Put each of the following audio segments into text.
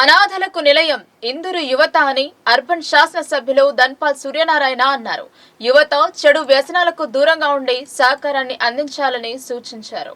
అనాథలకు నిలయం. ఇందరు యువత అని అర్బన్ శాసనసభ్యులు ధన్పాల్ సూర్యనారాయణ అన్నారు. యువత చెడు వ్యసనాలకు దూరంగా ఉండి సహకారాన్ని అందించాలని సూచించారు.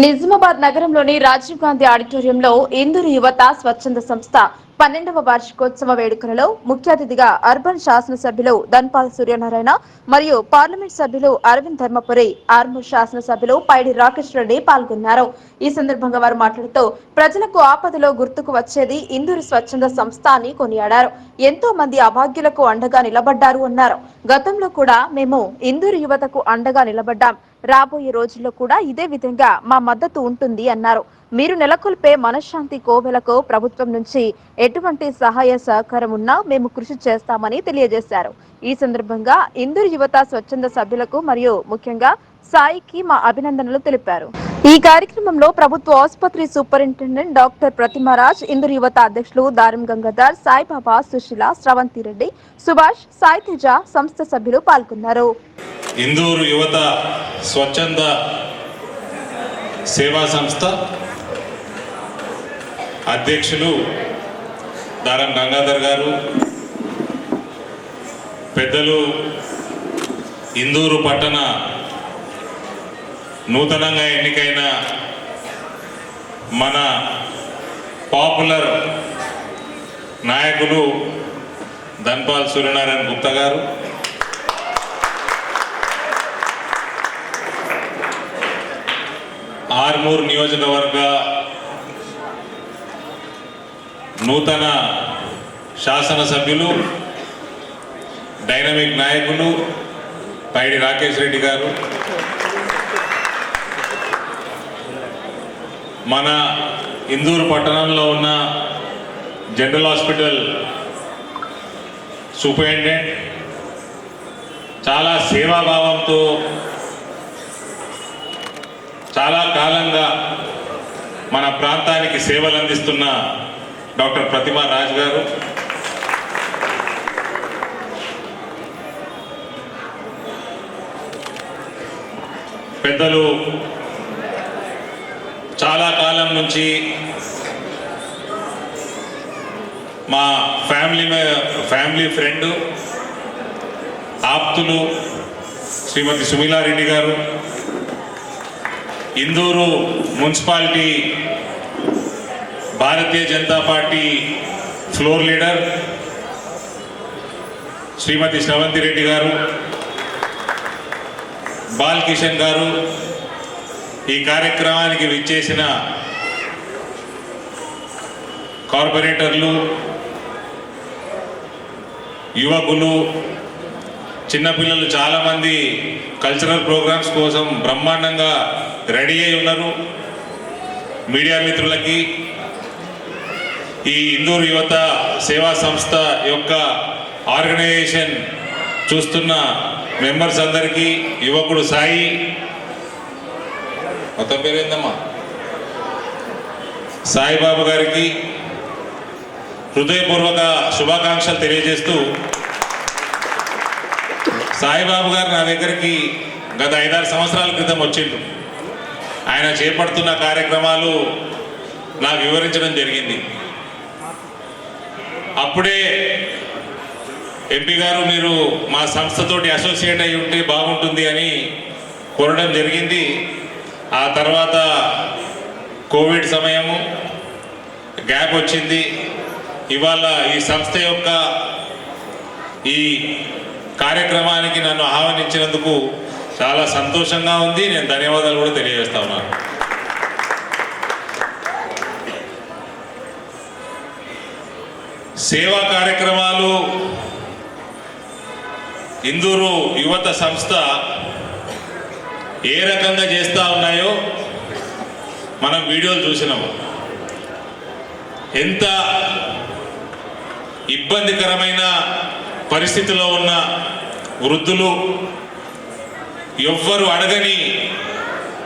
నిజామాబాద్ నగరంలోని రాజీవ్ గాంధీ ఆడిటోరియంలో ఇందూరు యువత స్వచ్ఛంద సంస్థ పన్నెండవ వార్షికోత్సవ వేడుకలలో ముఖ్య అతిథిగా అర్బన్ శాసనసభ్యులు ధన్పాల్ సూర్యనారాయణ మరియు పార్లమెంట్ సభ్యులు అరవింద్ ధర్మపురి ఆర్మూర్ శాసనసభ్యులు పైడి రాకేష్ రెడ్డి పాల్గొన్నారు. ఈ సందర్భంగా వారు మాట్లాడుతూ ప్రజలకు ఆపదలో గుర్తుకు వచ్చేది ఇందూరు స్వచ్ఛంద సంస్థ అని కొనియాడారు. ఎంతో మంది అభాగ్యులకు అండగా నిలబడ్డారు అన్నారు. గతంలో కూడా మేము ఇందూరు యువతకు అండగా నిలబడ్డాం. రాబోయే రోజుల్లో కూడా ఇదే విధంగా మా మద్దతు ఉంటుంది అన్నారు. మీరు నెలకొల్పే మనశ్శాంతి కోవెలకు ప్రభుత్వం నుంచి ఎటువంటి సహాయ సహకారం ఉన్నా మేము కృషి చేస్తామని తెలియజేశారు. ఈ సందర్భంగా ఇందూరు యువత స్వచ్ఛంద సభ్యులకు మరియు ముఖ్యంగా సాయికి మా అభినందనలు తెలిపారు. ఈ కార్యక్రమంలో ప్రభుత్వ ఆసుపత్రి సూపరింటెండెంట్ డాక్టర్ ప్రతిమరాజ్ ఇందూరు యువత అధ్యక్షులు దారం గంగాధర్ సాయిబాబా సుశీల స్రవంతి రెడ్డి సుభాష్ సాయి తేజ సంస్థ సభ్యులు పాల్గొన్నారు. ఇందూరు యువత స్వచ్ఛంద సేవా సంస్థ అధ్యక్షులు దారం గంగాధర్ గారు పెద్దలు ఇందూరు పట్టణ నూతనంగా ఎన్నికైన మన పాపులర్ నాయకులు ధన్పాల్ సూర్యనారాయణ గుప్తా గారు. ఆర్మూర్ నియోజకవర్గ నూతన శాసనసభ్యులు డైనమిక్ నాయకులు పైడి రాకేష్ రెడ్డి గారు మన ఇందూరు పట్టణంలో ఉన్న జనరల్ హాస్పిటల్ సూపరింటెండెంట్ చాలా సేవాభావంతో చాలా కాలంగా మన ప్రాంతానికి సేవలు అందిస్తున్న డాక్టర్ ప్రతిమా రాజ్ గారు. పెద్దలు చాలా కాలం నుంచి మా ఫ్యామిలీ ఫ్యామిలీ ఫ్రెండ్ ఆప్తులు Shrimati Sumilareddy garu Induru municipality Bharatiya Janata Party floor leader Shrimati Sravanthi Reddy garu Bal Kishan గారు ఈ కార్యక్రమానికి విచ్చేసిన కార్పొరేటర్లు యువకులు చిన్నపిల్లలు చాలామంది కల్చరల్ ప్రోగ్రామ్స్ కోసం బ్రహ్మాండంగా రెడీ అయి ఉన్నారు. మీడియా మిత్రులకి ఈ ఇందూరు యువత సేవా సంస్థ యొక్క ఆర్గనైజేషన్ చూస్తున్న మెంబర్స్ అందరికీ యువకుడు సాయి. మొత్తం పేరేందమ్మా? సాయిబాబు గారికి హృదయపూర్వక శుభాకాంక్షలు తెలియజేస్తూ సాయిబాబు గారు నా దగ్గరికి గత ఐదారు సంవత్సరాల క్రితం వచ్చిండు ఆయన చేపడుతున్న కార్యక్రమాలు నాకు వివరించడం జరిగింది. అప్పుడే ఎంపీ గారు మీరు మా సంస్థతోటి అసోసియేట్ అయి ఉంటే బాగుంటుంది అని కోరడం జరిగింది. ఆ తర్వాత కోవిడ్ సమయము గ్యాప్ వచ్చింది. ఇవాళ ఈ సంస్థ యొక్క ఈ కార్యక్రమానికి నన్ను ఆహ్వానించినందుకు చాలా సంతోషంగా ఉంది. నేను ధన్యవాదాలు కూడా తెలియజేస్తా ఉన్నాను. సేవా కార్యక్రమాలు. ఇందూరు యువత సంస్థ ఏ రకంగా చేస్తూ ఉన్నాయో మనం వీడియోలు చూసినాము ఎంత ఇబ్బందికరమైన పరిస్థితిలో ఉన్న వృద్ధులు ఎవ్వరు అడగని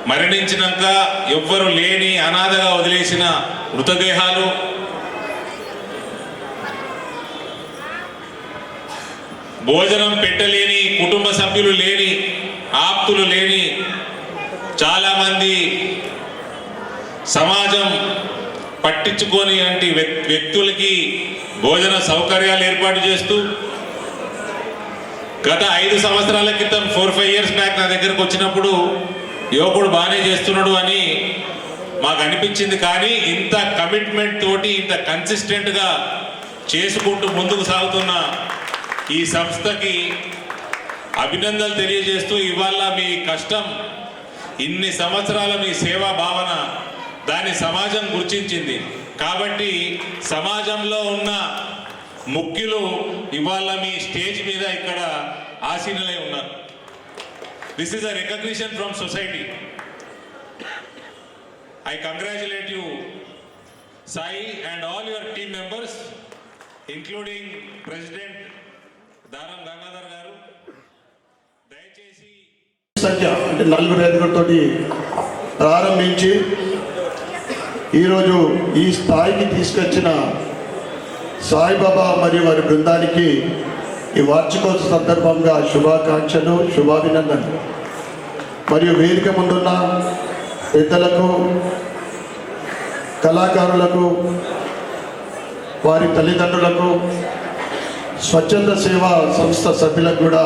మరణించినాక ఎవ్వరు లేని అనాథగా వదిలేసిన మృతదేహాలు భోజనం పెట్టలేని కుటుంబ సభ్యులు లేని ఆప్తులు లేని చాలామంది సమాజం పట్టించుకొని వంటి వ్యక్- వ్యక్తులకి భోజన సౌకర్యాలు ఏర్పాటు చేస్తూ గత ఐదు సంవత్సరాల క్రితం ఫోర్ ఫైవ్ ఇయర్స్ బ్యాక్ నా దగ్గరకు వచ్చినప్పుడు యువకుడు బాగానే చేస్తున్నాడు అని మాకు అనిపించింది. కానీ ఇంత కమిట్మెంట్ తోటి ఇంత కన్సిస్టెంట్గా చేసుకుంటూ ముందుకు సాగుతున్న ఈ సంస్థకి అభినందనలు తెలియజేస్తూ ఇవాళ మీ కష్టం ఇన్ని సంవత్సరాల మీ సేవా భావన దాన్ని సమాజం గుర్తించింది. కాబట్టి సమాజంలో ఉన్న ముఖ్యులు ఇవాళ మీ స్టేజ్ మీద ఇక్కడ ఆసీనులై ఉన్నారు. This is a recognition from society I congratulate you Sai and all your team members including president Daram Gangadhar garu. దయచేసి సంఖ్య అంటే నలుగురు ఐదుగురితోటి ప్రారంభించి ఈరోజు ఈ స్థాయికి తీసుకొచ్చిన సాయిబాబా మరియు వారి బృందానికి ఈ వార్షికోత్సవ సందర్భంగా శుభాకాంక్షలు శుభాభినందనలు. మరియు వేదిక ముందున్న పెద్దలకు కళాకారులకు వారి తల్లిదండ్రులకు స్వచ్ఛంద సేవా సంస్థ సభ్యులకు కూడా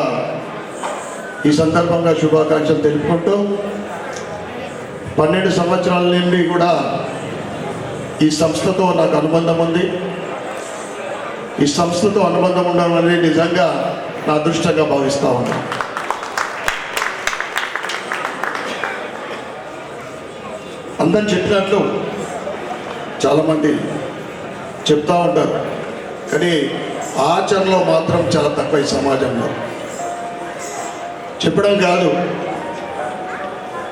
ఈ సందర్భంగా శుభాకాంక్షలు తెలుపుకుంటూ పన్నెండు సంవత్సరాల నుండి కూడా ఈ సంస్థతో నాకు అనుబంధం ఉంది. ఈ సంస్థతో అనుబంధం ఉండడం అనేది నిజంగా నా అదృష్టంగా భావిస్తా ఉన్నాను అందరు చెప్పినట్లు చాలామంది చెప్తా ఉంటారు. కానీ ఆచరణలో మాత్రం చాలా తక్కువ ఈ సమాజంలో. చెప్పడం కాదు.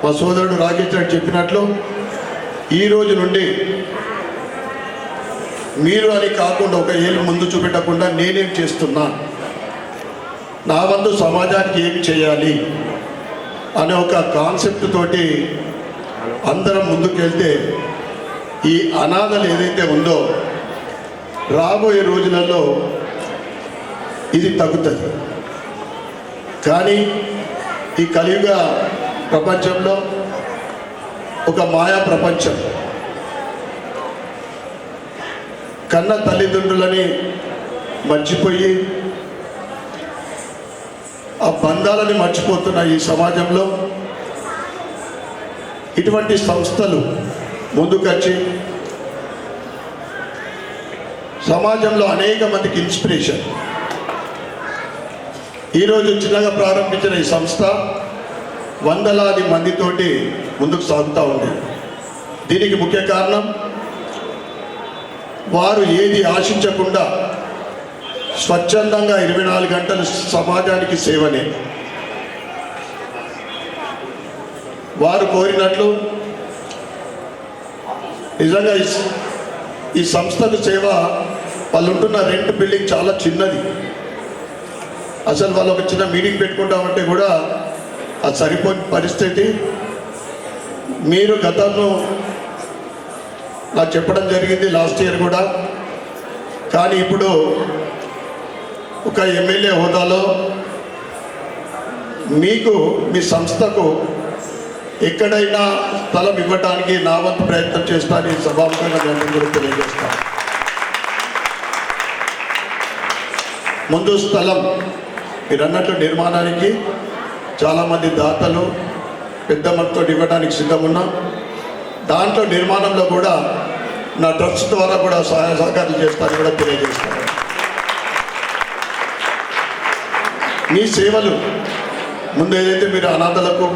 మా సోదరుడు రాకేష్ రెడ్డి చెప్పినట్లు ఈ రోజు నుండి మీరు అని కాకుండా ఒక ఏళ్ళు ముందు చూపెట్టకుండా నేనేం చేస్తున్నా? నా వంతు సమాజానికి ఏం చేయాలి? అనే ఒక కాన్సెప్ట్ తోటి అందరం ముందుకెళ్తే ఈ అనాథలు ఏదైతే ఉందో రాబోయే రోజులలో ఇది తగ్గుతుంది. కానీ ఈ కలియుగ ప్రపంచంలో ఒక మాయా ప్రపంచం. కన్న తల్లిదండ్రులని మర్చిపోయి ఆ బంధాలని మర్చిపోతున్న ఈ సమాజంలో ఇటువంటి సంస్థలు ముందుకొచ్చి సమాజంలో అనేక మందికి ఇన్స్పిరేషన్. ఈరోజు చిన్నగా ప్రారంభించిన ఈ సంస్థ వందలాది మందితోటి ముందుకు సాగుతూ ఉంది. దీనికి ముఖ్య కారణం వారు ఏది ఆశించకుండా స్వచ్ఛందంగా ఇరవై నాలుగు గంటలు సమాజానికి సేవనే. వారు కోరినట్లు నిజంగా ఈ సంస్థకు సేవ వాళ్ళు ఉంటున్న రెంట్ బిల్డింగ్ చాలా చిన్నది. అసలు వాళ్ళు ఒక చిన్న మీటింగ్ పెట్టుకుంటామంటే కూడా అది సరిపోని పరిస్థితి. మీరు గతంలో నాకు చెప్పడం జరిగింది లాస్ట్ ఇయర్ కూడా. కానీ ఇప్పుడు ఒక ఎమ్మెల్యే హోదాలో మీకు మీ సంస్థకు ఎక్కడైనా స్థలం ఇవ్వడానికి నా వంతు ప్రయత్నం చేస్తాను ఈ సభాముఖంగా నేను కూడా తెలియజేస్తాను. ముందు స్థలం. మీరు అన్నట్లు నిర్మాణానికి చాలామంది దాతలు పెద్ద మొత్తం ఇవ్వడానికి సిద్ధమున్నాం. దాంట్లో నిర్మాణంలో కూడా నా ట్రస్ట్ ద్వారా కూడా సహాయ సహకారాలు చేస్తారని కూడా తెలియజేస్తాను. మీ సేవలు ముందు ఏదైతే మీరు అనాథలకు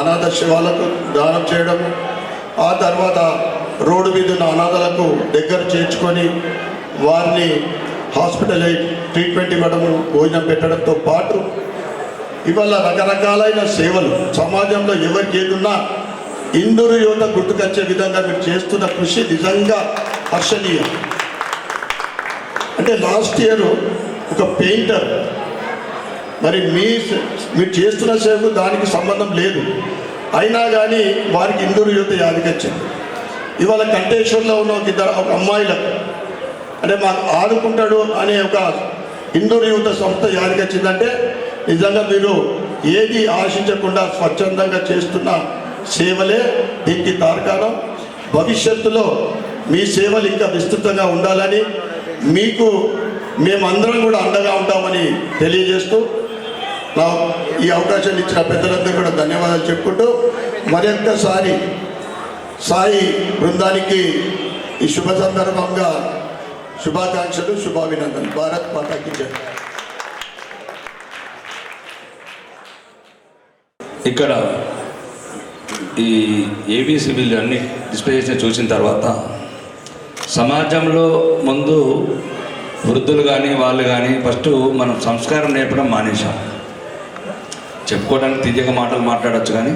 అనాథ శివాలకు దానం చేయడం ఆ తర్వాత రోడ్డు మీద ఉన్న అనాథలకు దగ్గర చేర్చుకొని వారిని హాస్పిటల్ ట్రీట్మెంట్ ఇవ్వడము భోజనం పెట్టడంతో పాటు ఇవాళ రకరకాలైన సేవలు సమాజంలో ఎవరికి ఏదున్నా ఇందూరు యువత గుర్తుకొచ్చే విధంగా మీరు చేస్తున్న కృషి నిజంగా హర్షణీయం. అంటే లాస్ట్ ఇయర్ ఒక పెయింటర్ మరి మీ మీరు చేస్తున్న సేవకు దానికి సంబంధం లేదు. అయినా కానీ వారికి ఇందూరు యువత యాదికొచ్చింది. ఇవాళ కంటేశ్వర్లో ఉన్న ఒక ఇద్దరు ఒక అమ్మాయిలకు అంటే మాకు ఆదుకుంటాడు అనే ఒక హిందూ యువత సంస్థ యాదికొచ్చిందంటే నిజంగా మీరు ఏది ఆశించకుండా స్వచ్ఛందంగా చేస్తున్న సేవలే దీనికి తార్కాణం. భవిష్యత్తులో మీ సేవలు ఇంకా విస్తృతంగా ఉండాలని మీకు మేమందరం కూడా అండగా ఉంటామని తెలియజేస్తూ నా ఈ అవకాశాన్ని ఇచ్చిన పెద్దలందరూ కూడా ధన్యవాదాలు చెప్పుకుంటూ మరొక్కసారి సాయి బృందానికి ఈ శుభ సందర్భంగా శుభాకాంక్షలు శుభాభినందనలు. భారత్ మాతాకి జై. ఇక్కడ ఈ ఏబీసీ బిల్లు అన్ని డిస్ప్లే చేసి చూసిన తర్వాత సమాజంలో ముందు వృద్ధులు కానీ వాళ్ళు కానీ ఫస్ట్ మనం సంస్కారం నేర్పడం మానేశాం. చెప్పుకోవడానికి తీయగా మాటలు మాట్లాడొచ్చు కానీ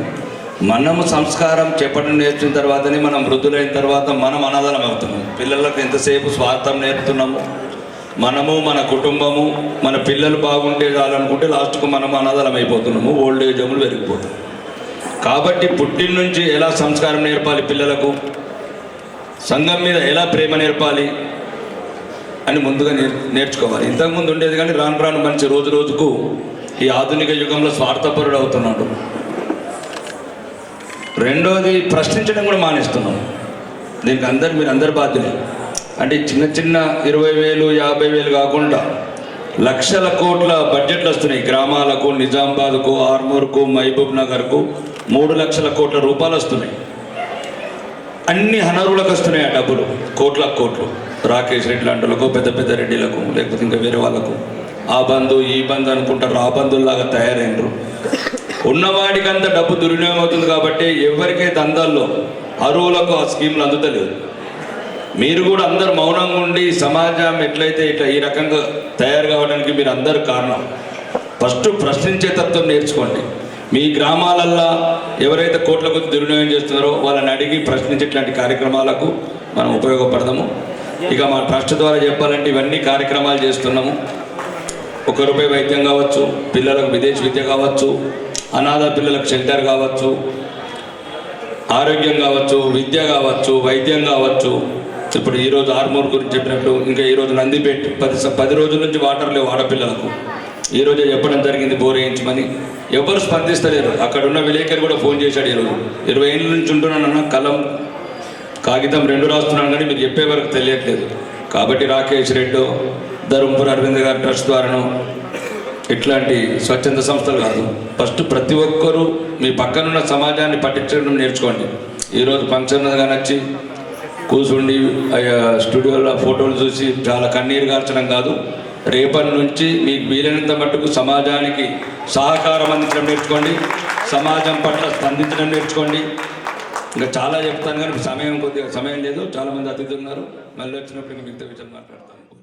మనము సంస్కారం చెప్పడం నేర్చిన తర్వాతనే మనం వృద్ధులైన తర్వాత మనం అనాథలం అవుతున్నాం. పిల్లలకు ఎంతసేపు స్వార్థం నేర్పుతున్నాము? మనము మన కుటుంబము మన పిల్లలు బాగుంటే చాలనుకుంటే లాస్ట్కు మనం అనాథలం అయిపోతున్నాము. ఓల్డ్ ఏజ్ హోమ్లు పెరిగిపోతున్నాం కాబట్టి పుట్టిన నుంచి ఎలా సంస్కారం నేర్పాలి పిల్లలకు? సంఘం మీద ఎలా ప్రేమ నేర్పాలి అని ముందుగా నేర్ నేర్చుకోవాలి. ఇంతకుముందు ఉండేది కానీ రాను రాను మంచి రోజు రోజుకు ఈ ఆధునిక యుగంలో స్వార్థపరుడు అవుతున్నాడు. రెండోది ప్రశ్నించడం కూడా మానేస్తున్నాం. దీనికి అందరు మీరు అందరు బాధ్యులే. అంటే చిన్న చిన్న ఇరవై వేలు యాభై వేలు కాకుండా లక్షల కోట్ల బడ్జెట్లు వస్తున్నాయి. గ్రామాలకు నిజామాబాద్కు ఆర్మూర్కు మహబూబ్ నగర్కు మూడు లక్షల కోట్ల రూపాయలు వస్తున్నాయి. అన్ని హనరులకు వస్తున్నాయి ఆ డబ్బులు. కోట్ల కోట్లు. రాకేష్ రెడ్డి లాంటి పెద్ద పెద్ద రెడ్డిలకు లేకపోతే ఇంకా వేరే వాళ్ళకు. ఆ బంధు ఈ బంధు అనుకుంటారు. ఆ బంధువులాగా తయారైనరు ఉన్నవాడికంత డబ్బు దుర్వినియోగం అవుతుంది కాబట్టి ఎవరికైతే అందాల్లో అరువులకు ఆ స్కీమ్లు అందుతలేదు. మీరు కూడా అందరు మౌనంగా ఉండి సమాజం ఎట్లయితే ఇట్లా ఈ రకంగా తయారు కావడానికి మీరు అందరు కారణం. ఫస్ట్ ప్రశ్నించే తత్వం నేర్చుకోండి. మీ గ్రామాలల్లో ఎవరైతే కోట్ల కొద్ది దుర్వినియోగం చేస్తున్నారో వాళ్ళని అడిగి ప్రశ్నించేటువంటి కార్యక్రమాలకు మనం ఉపయోగపడదాము. ఇక మా ట్రస్ట్ ద్వారా చెప్పాలంటే ఇవన్నీ కార్యక్రమాలు చేస్తున్నాము. ఒక రూపాయి వైద్యం కావచ్చు పిల్లలకు విదేశీ విద్య కావచ్చు అనాథ పిల్లలకు షెల్టర్ కావచ్చు ఆరోగ్యం కావచ్చు విద్య కావచ్చు వైద్యం కావచ్చు. ఇప్పుడు ఈరోజు ఆర్మూర్ గురించి చెప్పినట్టు ఇంకా ఈరోజు నందిపేట పది స- పది రోజుల నుంచి వాటర్ లేవు ఆడపిల్లలకు. ఈరోజే చెప్పడం జరిగింది బోర్ వేయించమని. ఎవరు స్పందిస్తలేరు. అక్కడ ఉన్న విలేకరు కూడా ఫోన్ చేశాడు ఈరోజు ఇరవై ఏళ్ళ నుంచి ఉంటున్నానన్న కలం కాగితం రెండు రాస్తున్నాను కానీ మీరు చెప్పే వరకు తెలియట్లేదు. కాబట్టి రాకేష్ రెడ్డి ధర్మపుర అరవింద్ గారి ట్రస్ట్ ద్వారాను ఇట్లాంటి స్వచ్ఛంద సంస్థలు కాదు. ఫస్ట్ ప్రతి ఒక్కరూ మీ పక్కనున్న సమాజాన్ని పట్టించడం నేర్చుకోండి. ఈరోజు ఫంక్షన్ కానీ వచ్చి కూర్చుండి అయ్యా స్టూడియోలో ఫోటోలు చూసి చాలా కన్నీరు గార్చడం కాదు. రేపటి నుంచి మీకు వీలైనంత మట్టుకు సమాజానికి సహకారం అందించడం నేర్చుకోండి. సమాజం పట్ల స్పందించడం నేర్చుకోండి. ఇంకా చాలా చెప్తాను కానీ సమయం కొద్దిగా సమయం లేదు. చాలామంది అతిథులు ఉన్నారు. మళ్ళీ వచ్చినప్పుడు ఇంకా మిగతా విషయం మాట్లాడతాను.